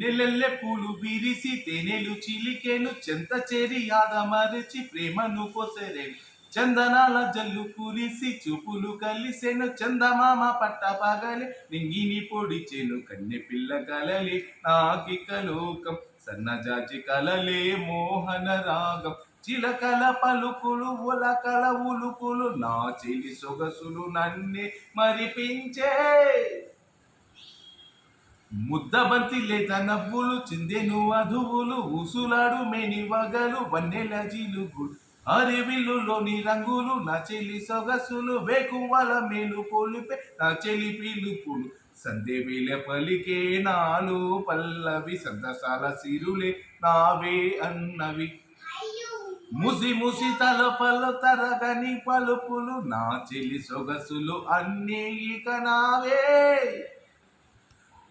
నెలల్లె పూలు విరిసి తేనెలు చిలికేను చెంత చేరి యాదమరిచి ప్రేమను పొసరేను చందనాల జల్లు కురిసి చూపులు కలిసెను చందమామ పట్ట పగలి నింగిని పొడిచెను కన్నె పిల్ల కలలి నాకిక లోకం సన్నజాజి కలలే మోహన రాగం. చిలకల పలుకులు ఉలకల ఉలుకులు నా చెలి సొగసులు నన్నే మరిపించే. ముద్దబంతి లేత నవ్వులు చిందెను అధువులు ఊసులాడు మేని వగలు వన్నెల జీలుగు అరివిల్లులోని రంగులు నా చెల్లి సొగసులు వేకువల మేలు పోలిపే నా చెలి పిలుపులు. సందేవిల పలికే నాలు పల్లవి సందసాల సిరులే నావే అన్నవి. ముసి ముసి తలపలు తరగని పలుపులు నా చెల్లి సొగసులు అన్నీ ఇక నావే.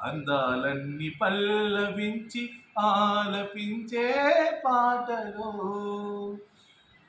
అందాలన్నీ పల్లవించి ఆలపించే పాటలో